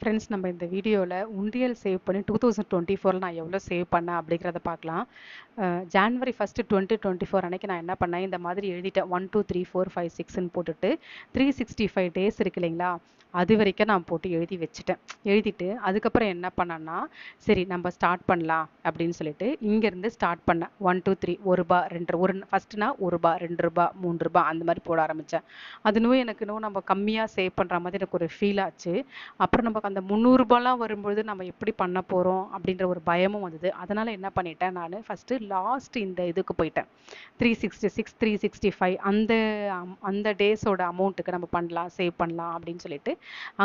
Friends நம்ம இந்த வீடியோவில் உண்டியல் சேவ் பண்ணி டூ தௌசண்ட் டுவெண்ட்டி ஃபோரில் நான் எவ்வளோ சேவ் பண்ணேன் அப்படிங்கிறத பார்க்கலாம். January first twenty twenty four அன்றைக்கி நான் என்ன பண்ணேன்? இந்த மாதிரி எழுதிட்டேன். One two three four five சிக்ஸ்ன்னு போட்டுட்டு த்ரீ சிக்ஸ்டி ஃபைவ் டேஸ் இருக்கு இல்லைங்களா? அது வரைக்கும் நான் போட்டு எழுதி வச்சுட்டேன். எழுதிட்டு அதுக்கப்புறம் என்ன பண்ணேன்னா சரி நம்ம ஸ்டார்ட் பண்ணலாம் அப்படின்னு சொல்லிட்டு இங்கேருந்து ஸ்டார்ட் பண்ணேன். ஒன் டூ த்ரீ ஒரு ரூபா ரெண்டு ஒரு ஃபஸ்ட்டுனா ஒரு ரூபா ரெண்டு ரூபா மூணு ரூபா அந்த மாதிரி போட ஆரம்பித்தேன் அது இன்னும் எனக்கு இன்னும் நம்ம கம்மியாக சேவ் பண்ணுற மாதிரி எனக்கு ஒரு ஃபீல் ஆச்சு. அப்புறம் நம்ம அந்த முந்நூறுரூபாலாம் வரும்பொழுது நம்ம எப்படி பண்ண போகிறோம் அப்படின்ற ஒரு பயமும் வந்தது. அதனால் என்ன பண்ணிட்டேன் நான் ஃபஸ்ட்டு லாஸ்ட் இந்த இதுக்கு போயிட்டேன். Three sixty six three sixty five அந்த அந்த டேஸோட அமௌண்ட்டுக்கு நம்ம பண்ணலாம் சேவ் பண்ணலாம் அப்படின்னு சொல்லிட்டு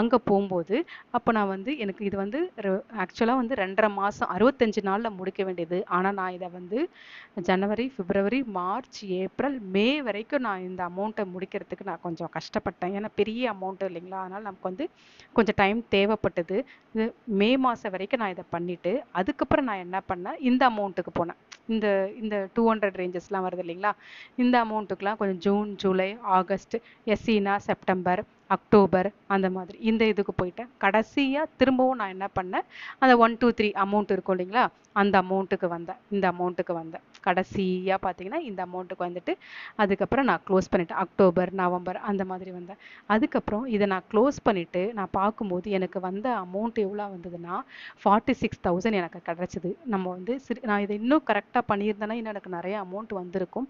அங்கே போகும்போது அப்போ நான் வந்து எனக்கு இது வந்து ஆக்சுவலாக வந்து ரெண்டரை மாதம் அறுபத்தஞ்சு நாளில் முடிக்க வேண்டியது. ஆனால் நான் இதை வந்து ஜனவரி பிப்ரவரி மார்ச் ஏப்ரல் மே வரைக்கும் நான் இந்த அமௌண்ட்டை முடிக்கிறதுக்கு நான் கொஞ்சம் கஷ்டப்பட்டேன். ஏன்னா பெரிய அமௌண்ட்டு இல்லைங்களா? அதனால் நமக்கு வந்து கொஞ்சம் டைம் தேவை தேவைப்பட்டது மே மாதம் வரைக்கும் நான் இதை பண்ணிவிட்டு அதுக்கப்புறம் நான் என்ன பண்ணேன்? இந்த அமௌண்ட்டுக்கு போனேன். இந்த இந்த டூ ஹண்ட்ரட் ரேஞ்சஸ்லாம் வருது இல்லைங்களா? இந்த அமௌண்ட்டுக்கெலாம் கொஞ்சம் ஜூன் ஜூலை ஆகஸ்ட் எஸ்சினா செப்டம்பர் அக்டோபர் அந்த மாதிரி. இந்த இதுக்கு போயிட்டேன். கடைசியாக திரும்பவும் நான் என்ன பண்ணேன்? அந்த ஒன் டூ த்ரீ அமௌண்ட் இருக்கும் இல்லைங்களா? அந்த அமௌண்ட்டுக்கு வந்தேன். இந்த அமௌண்ட்டுக்கு வந்தேன். கடைசியாக பார்த்தீங்கன்னா இந்த அமௌண்ட்டுக்கு வந்துட்டு அதுக்கப்புறம் நான் க்ளோஸ் பண்ணிட்டேன். அக்டோபர் நவம்பர் அந்த மாதிரி வந்தேன். அதுக்கப்புறம் இதை நான் க்ளோஸ் பண்ணிவிட்டு நான் பார்க்கும்போது எனக்கு வந்த அமௌண்ட் எவ்வளோ வந்ததுன்னா ஃபார்ட்டி சிக்ஸ் தௌசண்ட் எனக்கு கிடச்சிது. நம்ம வந்து சிறு நான் இதை இன்னும் கரெக்டாக பண்ணியிருந்தேன்னா இன்னும் எனக்கு நிறைய அமௌண்ட் வந்திருக்கும்.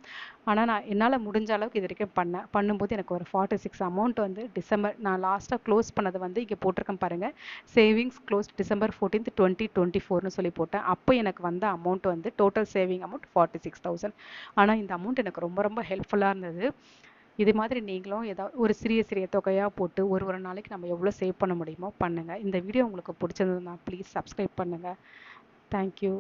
ஆனால் நான் என்னால் முடிஞ்ச அளவுக்கு இது வரைக்கும் பண்ணேன் பண்ணும்போது எனக்கு ஒரு ஃபார்ட்டி சிக்ஸ் அமௌண்ட் வந்து டிஸ் டிசம்பர் நான் லாஸ்ட்டாக க்ளோஸ் பண்ணது வந்து இங்கே போட்டிருக்கேன் பாருங்கள் savings close December fourteenth twenty twenty ஃபோர்னு சொல்லி போட்டேன். அப்போ எனக்கு வந்த அமௌண்ட் வந்து total saving amount forty six thousand ஆனால் இந்த அமௌண்ட் எனக்கு ரொம்ப ரொம்ப ஹெல்ப்ஃபுல்லாக இருந்தது. இது மாதிரி நீங்களும் ஏதாவது ஒரு சிறிய சிறிய தொகையாக போட்டு ஒரு ஒரு நாளைக்கு நம்ம எவ்வளோ சேவ் பண்ண முடியுமோ பண்ணுங்கள் இந்த வீடியோ உங்களுக்கு பிடிச்சிருந்ததுன்னா ப்ளீஸ் சப்ஸ்கிரைப் பண்ணுங்கள் தேங்க்யூ